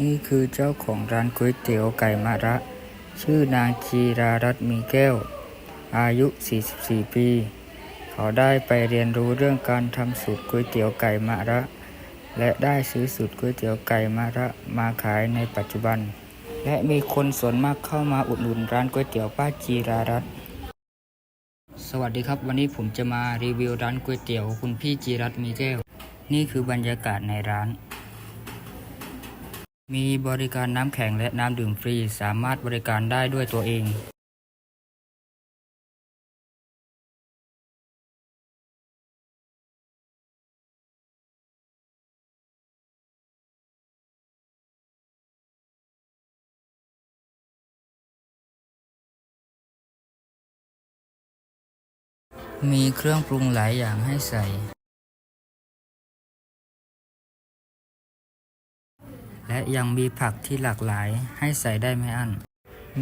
นี่คือเจ้าของร้านก๋วยเตี๋ยวไก่มะระ ชื่อนางจีรารัตน์มีแก้ว อายุ 44 ปี เขาได้ไปเรียนรู้เรื่องการทำสูตรก๋วยเตี๋ยวไก่มะระ และได้ซื้อสูตรก๋วยเตี๋ยวไก่มะระมาขายในปัจจุบัน และมีคนส่วนมากเข้ามาอุดหนุนร้านก๋วยเตี๋ยวป้าจีรารัตน์สวัสดีครับ วันนี้ผมจะมารีวิวร้านก๋วยเตี๋ยวคุณพี่จีรัตน์มีแก้ว นี่คือบรรยากาศในร้าน มีบริการน้ำแข็งและน้ำดื่มฟรี สามารถบริการได้ด้วยตัวเองมีเครื่องปรุงหลายอย่างให้ใส่ และยังมีผักที่หลากหลายให้ใส่ได้ไม่อั้น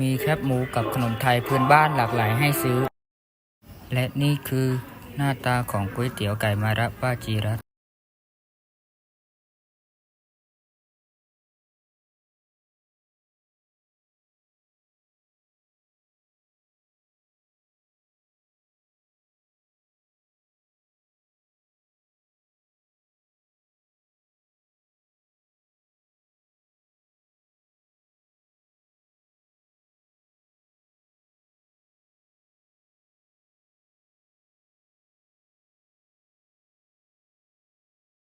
มีแคบหมูกับขนมไทยพื้นบ้านหลากหลายให้ซื้อ และนี่คือหน้าตาของก๋วยเตี๋ยวไก่มาระป้าจีรัต